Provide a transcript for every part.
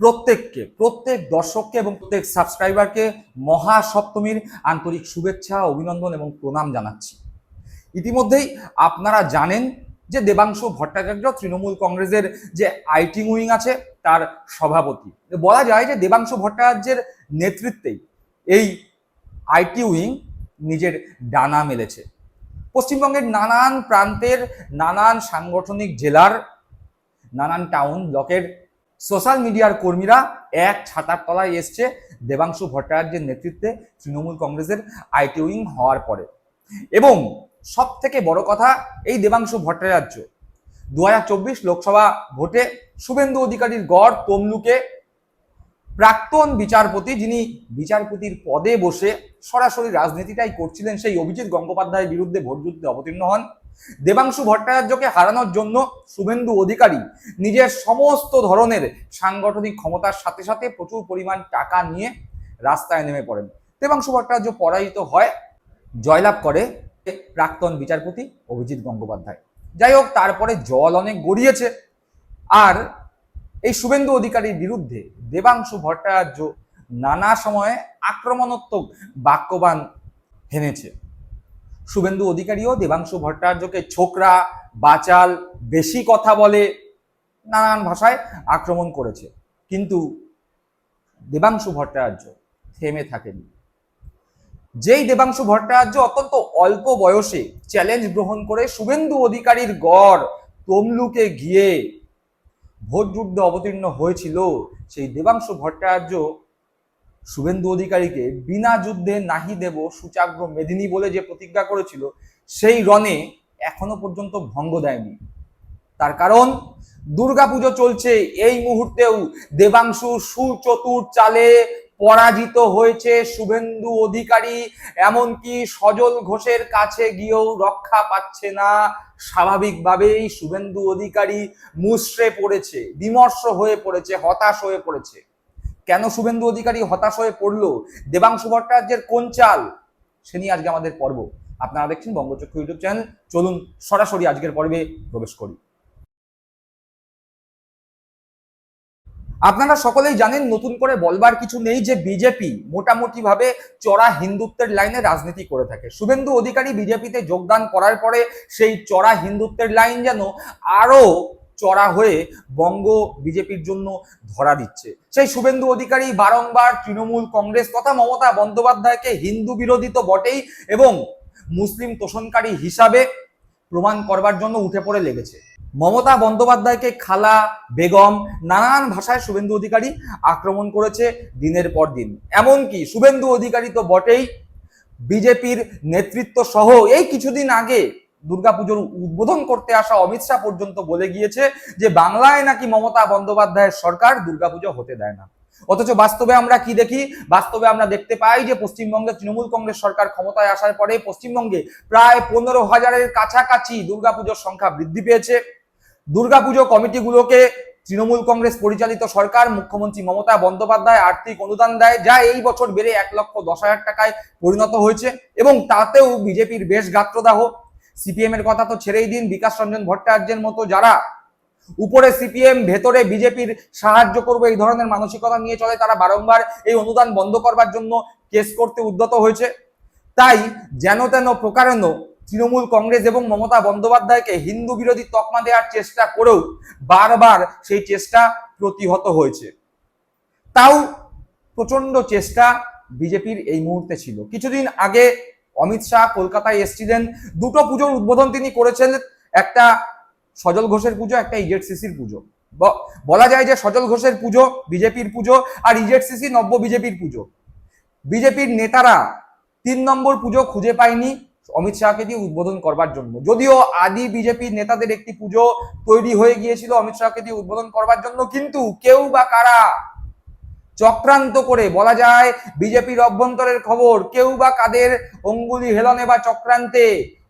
প্রত্যেককে, প্রত্যেক দর্শককে এবং প্রত্যেক সাবস্ক্রাইবারকে মহাসপ্তমীর আন্তরিক শুভেচ্ছা, অভিনন্দন এবং প্রণাম জানাচ্ছি। ইতিমধ্যেই আপনারা জানেন যে দেবাংশু ভট্টাচার্য তৃণমূল কংগ্রেসের যে আইটি উইং আছে, তার সভাপতি। বলা যায় যে দেবাংশু ভট্টাচার্যের নেতৃত্বেই এই আইটি উইং নিজের ডানা মেলেছে। পশ্চিমবঙ্গের নানান প্রান্তের, নানান সাংগঠনিক জেলার, নানান টাউন ব্লকের সোশ্যাল মিডিয়ার কর্মীরা এক ছাতার তলায় এসছে। দেবাংশু ভট্টাচার্যের নেতৃত্বে তৃণমূল কংগ্রেসের আইটি উইং হওয়ার পরে। এবং সব থেকে বড় কথা, এই দেবাংশু ভট্টাচার্য দু হাজার চব্বিশ লোকসভা ভোটে শুভেন্দু অধিকারীর গড় তমলুকে প্রাক্তন বিচারপতি, যিনি বিচারপতির পদে বসে সরাসরি রাজনীতিটাই করছিলেন, সেই অভিজিৎ গঙ্গোপাধ্যায়ের বিরুদ্ধে ভোটযুদ্ধে অবতীর্ণ হন। দেবাংশু ভট্টাচার্যকে হারানোর জন্য শুভেন্দু অধিকারী নিজের সমস্ত ধরনের সাংগঠনিক ক্ষমতার সাথে সাথে প্রচুর পরিমাণ টাকা নিয়ে রাস্তায় নেমে পড়েন। দেবাংশু ভট্টাচার্য পরাজিত হয়, জয়লাভ করে প্রাক্তন বিচারপতি অভিজিৎ গঙ্গোপাধ্যায়। যাই হোক, তারপরে জল অনেক গড়িয়েছে। আর এই শুভেন্দু অধিকারীর বিরুদ্ধে দেবাংশু ভট্টাচার্য নানা সময়ে আক্রমণাত্মক বাক্যবান হেনেছে। শুভেন্দু অধিকারীও দেবাংশু ভট্টাচার্যকে ছোকরা, বাচাল, বেশি কথা বলে নানান ভাষায় আক্রমণ করেছে। কিন্তু দেবাংশু ভট্টাচার্য থেমে থাকেনি যেই দেবাংশু ভট্টাচার্য অত্যন্ত অল্প বয়সে চ্যালেঞ্জ গ্রহণ করে শুভেন্দু অধিকারীর গড় তমলুকে গিয়ে ভোট অবতীর্ণ হয়েছিল, সেই দেবাংশু ভট্টাচার্য শুভেন্দু অধিকারীকে বিনা যুদ্ধে নাহি দেব সুচাগ্র মেদিনী বলে যে প্রতিজ্ঞা করেছিল, সেই রণে এখনও পর্যন্ত ভঙ্গ দেয়নি। তার কারণ, দুর্গাপুজো চলছে, এই মুহূর্তেও দেবাংশু সুচতুর চালে পরাজিত হয়েছে শুভেন্দু অধিকারী, এমনকি সজল ঘোষের কাছে গিয়েও রক্ষা পাচ্ছে না। স্বাভাবিকভাবেই শুভেন্দু অধিকারী মুষড়ে পড়েছে, বিমর্ষ হয়ে পড়েছে, হতাশ হয়ে পড়েছে। কেন শুভেন্দু অধিকারী হতাশ হয়ে পড়ল? দেবাংশু ভট্টাচার্যের কোন চাল? সে নিয়ে আজকে আমাদের পর্ব। আপনারা দেখছেন বঙ্গচক্ষু ইউটিউব চ্যানেল। চলুন সরাসরি আজকের পর্বে প্রবেশ করি। আপনারা সকলেই জানেন, নতুন করে বলবার কিছু নেই যে বিজেপি মোটামুটি ভাবে চড়া হিন্দুত্বের লাইনে রাজনীতি করে থাকে। শুভেন্দু অধিকারী বিজেপিতে যোগদান করার পরে সেই চড়া হিন্দুত্বের লাইন যেন আরও চড়া হয়ে বঙ্গ বিজেপির জন্য ধরা দিচ্ছে। সেই শুভেন্দু অধিকারী বারংবার তৃণমূল কংগ্রেস তথা মমতা বন্দ্যোপাধ্যায়কে হিন্দু বিরোধী তো বটেই এবং মুসলিম তোষণকারী হিসাবে প্রমাণ করবার জন্য উঠে পড়ে লেগেছে। মমতা বন্দ্যোপাধ্যায়কে খালা, বেগম নানান ভাষায় শুভেন্দু অধিকারী আক্রমণ করেছে দিনের পর দিন। এমনকি শুভেন্দু অধিকারী তো বটেই বিজেপির নেতৃত্ব সহ এই কিছুদিন আগে দুর্গাপুজোর উদ্বোধন করতে আসা অমিত শাহ পর্যন্ত বলে গিয়েছে যে বাংলায় নাকি মমতা বন্দ্যোপাধ্যায়ের সরকার দুর্গাপুজো হতে দেয় না। অথচ বাস্তবে আমরা কি দেখি? বাস্তবে আমরা দেখতে পাই যে পশ্চিমবঙ্গে তৃণমূল কংগ্রেস সরকার ক্ষমতায় আসার পরে পশ্চিমবঙ্গে প্রায় পনেরো হাজারের কাছাকাছি দুর্গাপুজোর সংখ্যা বৃদ্ধি পেয়েছে। দুর্গাপুজো কমিটিগুলোকে তৃণমূল কংগ্রেস পরিচালিত সরকার, মুখ্যমন্ত্রী মমতা বন্দ্যোপাধ্যায় আর্থিক অনুদান দেয়, যা এই বছর বেড়ে এক লক্ষ দশ হাজার টাকায় পরিণত হয়েছে এবং তাতেও বিজেপির বেশ গাত্রদাহ। সিপিএম এর কথা তো ছেড়েই দিন, বিকাশ রঞ্জন ভট্টাচার্যের মতো যারা। উপরে সিপিএম, ভেতরে বিজেপির সাহায্য করবে এই ধরনের মানসিকতা নিয়ে চলে তারা বারংবার এই অনুদান বন্ধ করবার জন্য কেস করতে উদ্যত হয়েছে। তাই যেন তেন প্রকারেণ তৃণমূল কংগ্রেস এবং মমতা বন্দ্যোপাধ্যায়কে হিন্দু বিরোধী তকমা দেওয়ার চেষ্টা করেও বারবার সেই চেষ্টা প্রতিহত হয়েছে। তাও প্রচণ্ড চেষ্টা বিজেপির এই মুহূর্তে ছিল। কিছুদিন আগে অমিত শাহ, কলকাতায় এসেছিলেন। দুটো পুজোর উদ্বোধন তিনি করেছেন। একটা সজল ঘোষের পুজো, একটা ইজেডসিসির পুজো। বলা যায় যে সজল ঘোষের পুজো, বিজেপির পুজো, আর ইজেডসিসি নব্য বিজেপির পুজো। বিজেপির নেতারা তিন নম্বর পুজো খুঁজে পায়নি অমিত শাহকে দিয়ে উদ্বোধন করবার জন্য। যদিও আদি বিজেপির নেতাদের একটি পুজো তৈরি হয়ে গিয়েছিল অমিত শাহকে দিয়ে উদ্বোধন করবার জন্য, কিন্তু কেউ বা কারা চক্রান্ত করে, বলা যায় বিজেপির অভ্যন্তরের খবর, কেউ বা কাদের অঙ্গুলি হেলনে বা চক্রান্তে?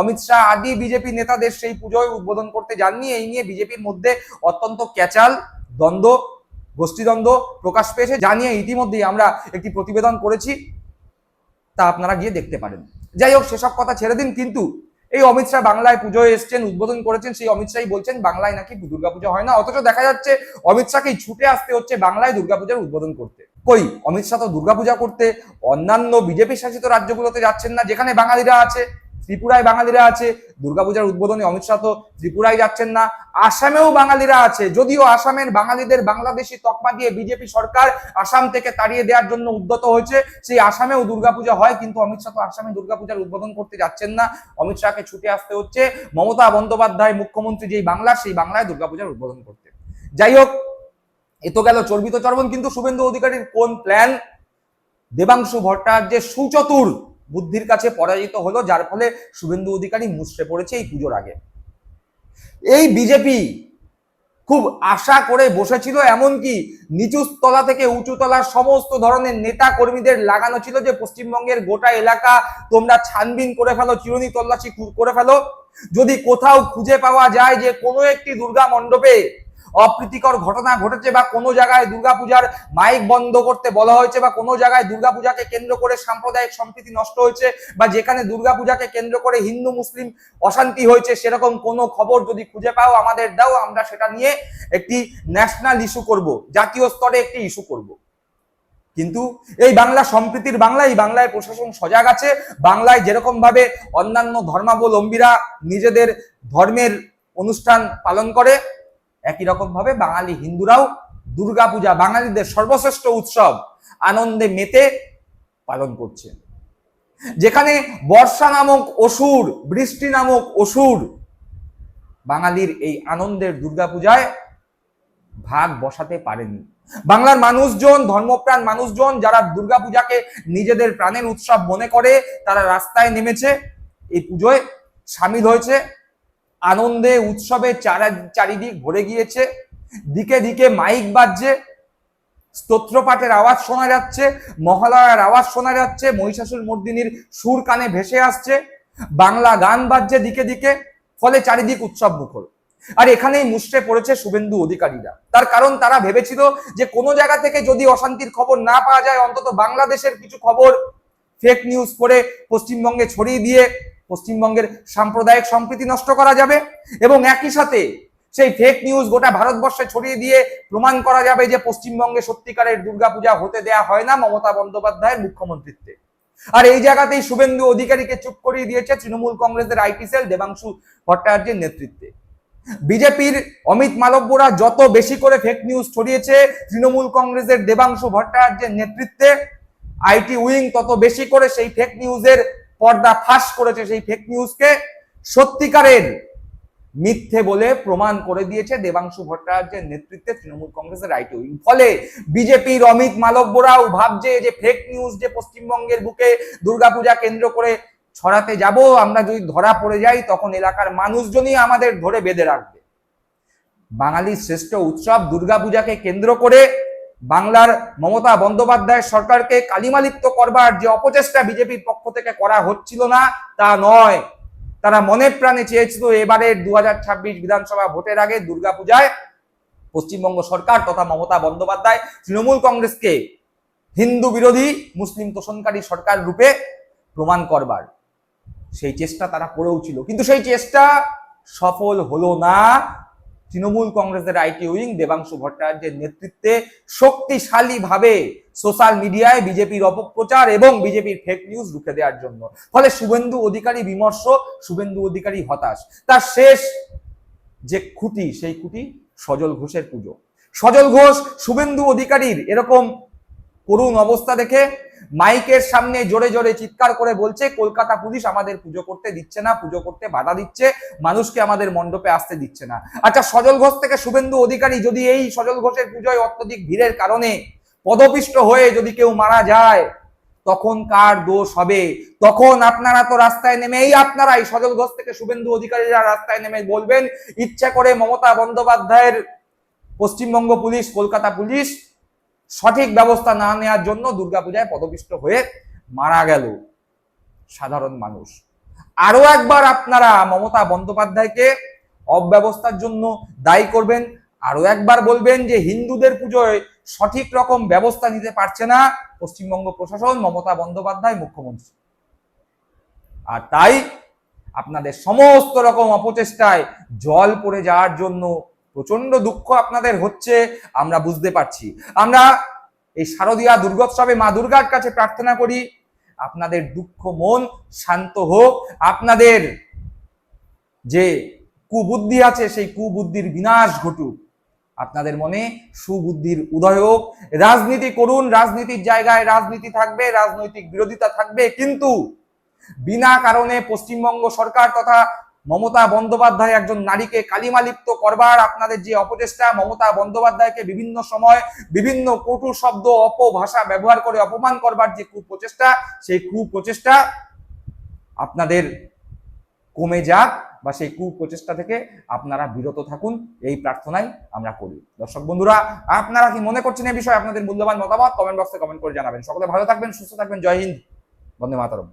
অমিত শাহ আদি বিজেপি নেতাদের সেই পুজোয় উদ্বোধন করতে যাননি, এই নিয়ে বিজেপির মধ্যে অত্যন্ত ক্যাচাল দ্বন্দ্ব, গোষ্ঠীদ্বন্দ্ব প্রকাশ পেয়েছে। যা নিয়ে ইতিমধ্যেই আমরা একটি প্রতিবেদন করেছি, তা আপনারা গিয়ে দেখতে পারেন। যাই হোক, সেসব কথা ছেড়ে দিন, কিন্তু এই অমিত শাহ বাংলায় পুজোয় এসছেন, উদ্বোধন করেছেন, সেই অমিত শাহই বলছেন, বাংলায় নাকি দুর্গাপুজো হয় না। অথচ দেখা যাচ্ছে অমিত শাহকেই ছুটে আসতে হচ্ছে বাংলায় দুর্গাপূজার উদ্বোধন করতে। কই, অমিত শাহ তো দুর্গাপূজা করতে, অন্যান্য বিজেপি শাসিত রাজ্যগুলোতে যাচ্ছেন না, যেখানে বাঙালিরা আছে। ত্রিপুরায় বাঙালিরা আছে, দুর্গাপূজার উদ্বোধনে অমিত শাহ তো ত্রিপুরায় যাচ্ছেন না, আসামেও বাঙালিরা আছে। যদিও আসামের বাঙালিদের বাংলাদেশি তকমা দিয়ে বিজেপি সরকার আসাম থেকে তাড়িয়ে দেওয়ার জন্য উদ্যত হয়েছে, সেই আসামেও দুর্গাপূজা হয়, কিন্তু অমিত শাহ তো আসামে দুর্গাপূজার উদ্বোধন করতে যাচ্ছেন না। অমিত শাহকে ছুটে আসতে হচ্ছে। মমতা বন্দ্যোপাধ্যায়, মুখ্যমন্ত্রী যেই বাংলা, সেই বাংলায় দুর্গাপূজার উদ্বোধন করতে। যাই হোক, এ তো গেল চর্বিত চর্বণ। কিন্তু শুভেন্দু অধিকারীর কোন প্ল্যান দেবাংশু ভট্টাচার্যের সুচতুর বুদ্ধির কাছে পরাজিত হলো, যার ফলে শুভেন্দু অধিকারী মুসড়ে পড়েছে এই পুজোর আগে। এই বিজেপি খুব আশা করে বসেছিল, এমনকি নিচু তলা থেকে উঁচু তলার সমস্ত ধরনের নেতা কর্মীদের লাগানো ছিল যে, পশ্চিমবঙ্গের গোটা এলাকা তোমরা ছানবিন করে ফেলো, চিরুনি তল্লাশি করে ফেলো। যদি কোথাও খুঁজে পাওয়া যায় যে, কোনো একটি দুর্গা মণ্ডপে অপ্রীতিকর ঘটনা ঘটেছে বা কোনো জায়গায় দুর্গাপূজার মাইক বন্ধ করতে বলা হয়েছে বা কোনো জায়গায় দুর্গাপূজাকে কেন্দ্র করে সাম্প্রদায়িক সম্প্রীতি নষ্ট হয়েছে বা যেখানে দুর্গাপূজাকে কেন্দ্র করে হিন্দু, মুসলিম অশান্তি হয়েছে, সেরকম কোনো খবর যদি খুঁজে পাও, আমাদের দাও, আমরা সেটা নিয়ে একটি ন্যাশনাল ইস্যু করব, জাতীয় স্তরে একটি ইস্যু করব। কিন্তু এই বাংলা সম্প্রীতির বাংলায় বাংলায় প্রশাসন সজাগ আছে, বাংলায় যেরকম ভাবে অন্যান্য ধর্মাবলম্বীরা নিজেদের ধর্মের অনুষ্ঠান পালন করে একই রকম ভাবে বাঙালি হিন্দুরাও দুর্গাপূজা, বাঙালিদের সর্বশ্রেষ্ঠ উৎসব আনন্দে মেতে পালন করছে। যেখানে বর্ষা নামক অসুর, বৃষ্টি নামক অসুর বাঙালির এই আনন্দের দুর্গাপূজায় ভাগ বসাতে পারেনি। বাংলার মানুষজন, ধর্মপ্রাণ মানুষজন যারা দুর্গাপূজাকে নিজেদের প্রাণের উৎসব মনে করে, তারা রাস্তায় নেমেছে, এই পুজোয় সামিল হয়েছে। আনন্দে উৎসবে চারা- চারিদিক ভরে গিয়েছে। দিকে দিকে মাইক বাজছে। স্তোত্রপাঠের আওয়াজ শোনা যাচ্ছে। মহালয়ার আওয়াজ শোনা যাচ্ছে। মহিষাসুর মর্দিনীর সুর কানে ভেসে আসছে। বাংলা গান বাজছে দিকে দিকে, ফলে চারিদিক উৎসব মুখর। আর এখানেই মুষ্টে পড়েছে শুভেন্দু অধিকারীরা। তার কারণ তারা ভেবেছিল যে কোনো জায়গা থেকে যদি অশান্তির খবর না পাওয়া যায়, অন্তত বাংলাদেশের কিছু খবর ফেক নিউজ করে পশ্চিমবঙ্গে ছড়িয়ে দিয়ে পশ্চিমবঙ্গের সাম্প্রদায়িক সম্প্রীতি নষ্ট করা যাবে এবং একই সাথে সেই ফেক নিউজ গোটা ভারতবর্ষে ছড়িয়ে দিয়ে প্রমাণ করা যাবে যে পশ্চিমবঙ্গে সত্যিকারের দুর্গাপূজা হতে দেয়া হয় না মমতা বন্দ্যোপাধ্যায়ের মুখ্যমন্ত্রীত্বে। আর এই জায়গাতেই শুভেন্দু অধিকারীকে চুপ করিয়ে দিয়েছে তৃণমূল কংগ্রেসের আইটি সেল দেবাংশু ভট্টাচার্যের নেতৃত্বে। বিজেপির অমিত মালব্যরা যত বেশি করে ফেক নিউজ ছড়িয়েছে তৃণমূল কংগ্রেসের দেবাংশু ভট্টাচার্যের নেতৃত্বে, আইটি উইং তত বেশি করে সেই ফেক নিউজের পর্দা ফাঁস করেছে সেই ফেক নিউজকে সত্যিকারের মিথ্যে বলে প্রমাণ করে দিয়েছে দেবাংশু ভট্টাচার্যের নেতৃত্বে তৃণমূল কংগ্রেসের আইটি উইং। ফলে বিজেপির অমিত মালব্যরাও ভাবছে যে ফেক নিউজ যে পশ্চিমবঙ্গের বুকে দুর্গাপূজা কেন্দ্র করে ছড়াতে যাব, আমরা যদি ধরা পড়ে যাই, তখন এলাকার মানুষজনই আমাদের ধরে বেঁধে রাখবে। বাঙালির শ্রেষ্ঠ উৎসব দুর্গাপূজাকে কেন্দ্র করে বাংলার মমতা বন্দ্যোপাধ্যায় সরকারকে কালিমালিপ্ত করবার যে অপচেষ্টা বিজেপির পক্ষ থেকে করা হচ্ছিল না, তা নয়। তারা মনে প্রাণে চেয়েছিল দুহাজার ছাব্বিশ বিধানসভা ভোটের আগে দুর্গাপূজায় পশ্চিমবঙ্গ সরকার তথা মমতা বন্দ্যোপাধ্যায় তৃণমূল কংগ্রেসকে হিন্দু বিরোধী, মুসলিম তোষণকারী সরকার রূপে প্রমাণ করবার। সেই চেষ্টা তারা করেও ছিল। কিন্তু সেই চেষ্টা সফল হলো না। তৃণমূল কংগ্রেসের আইটি উইং দেবাংশু ভট্টাচার্যের নেতৃত্বে শক্তিশালী ভাবে সোশ্যাল মিডিয়ায় বিজেপির অপপ্রচার এবং বিজেপির ফেক নিউজ রুখে দেওয়ার জন্য। ফলে শুভেন্দু অধিকারী বিমর্ষ, শুভেন্দু অধিকারী হতাশ। তার শেষ যে খুঁটি, সেই খুঁটি সজল ঘোষের পুজো। সজল ঘোষ শুভেন্দু অধিকারীর এরকম করুণ অবস্থা দেখে মাইকের সামনে জোরে জোরে চিৎকার করে বলছে, কলকাতা পুলিশ আমাদের পুজো করতে দিচ্ছে না, পুজো করতে বাধা দিচ্ছে, মানুষকে আমাদের মণ্ডপে আসতে দিচ্ছে না। আচ্ছা সজল ঘোষ থেকে শুভেন্দু অধিকারী যদি এই সজল ঘোষের পুজোয় অত্যধিক ভিড়ের কারণে পদপিষ্ট হয়ে যদি কেউ মারা যায়, তখন কার দোষ হবে? তখন আপনারা তো রাস্তায় নেমে, এই আপনারাই সজল ঘোষ থেকে শুভেন্দু অধিকারীরা রাস্তায় নেমে বলবেন, ইচ্ছা করে মমতা বন্দ্যোপাধ্যায়ের পশ্চিমবঙ্গ পুলিশ, কলকাতা পুলিশ সঠিক ব্যবস্থা না নেওয়ার জন্য দুর্গাপূজায় পদপিষ্ট হয়ে মারা গেল সাধারণ মানুষ। আরও একবার আপনারা মমতা বন্দ্যোপাধ্যায়কে অব্যবস্থার জন্য দায়ী করবেন আরও একবার বলবেন যে হিন্দুদের পুজোয় সঠিক রকম ব্যবস্থা নিতে পারছে না পশ্চিমবঙ্গ প্রশাসন, মমতা বন্দ্যোপাধ্যায় মুখ্যমন্ত্রী। আর তাই আপনাদের সমস্ত রকম অপচেষ্টায় জল পড়ে যাওয়ার জন্য প্রচণ্ড দুঃখ আপনাদের হচ্ছে, আমরা বুঝতে পারছি। আমরা এই শারদীয়া দুর্গোৎসবে মা দুর্গার কাছে প্রার্থনা করি, আপনাদের দুঃখ মন শান্ত হোক। আপনাদের যে কুবুদ্ধি আছে, সেই কুবুদ্ধির বিনাশ ঘটুক। আপনাদের মনে সুবুদ্ধির উদয় হোক। রাজনীতি করুন, রাজনীতির জায়গায় রাজনীতি থাকবে, রাজনৈতিক বিরোধিতা থাকবে, কিন্তু বিনা কারণে পশ্চিমবঙ্গ সরকার তথা মমতা বন্দ্যোপাধ্যায় একজন নারীকে কালিমালিপ্ত করবার আপনাদের যে অপচেষ্টা, মমতা বন্দ্যোপাধ্যায়কে বিভিন্ন সময় বিভিন্ন কটু শব্দ, অপভাষা ব্যবহার করে অপমান করবার যে কুপ্রচেষ্টা, সেই কুপ্রচেষ্টা আপনাদের কমে যাক বা সেই কুপ্রচেষ্টা থেকে আপনারা বিরত থাকুন, এই প্রার্থনাই আমরা করি। দর্শক বন্ধুরা, আপনারা কি মনে করছেন এই বিষয়ে আপনাদের মূল্যবান মতামত? কমেন্ট বক্সে কমেন্ট করে জানাবেন। সকলে ভালো থাকবেন, সুস্থ থাকবেন, জয় হিন্দ। বন্দে মাতরম।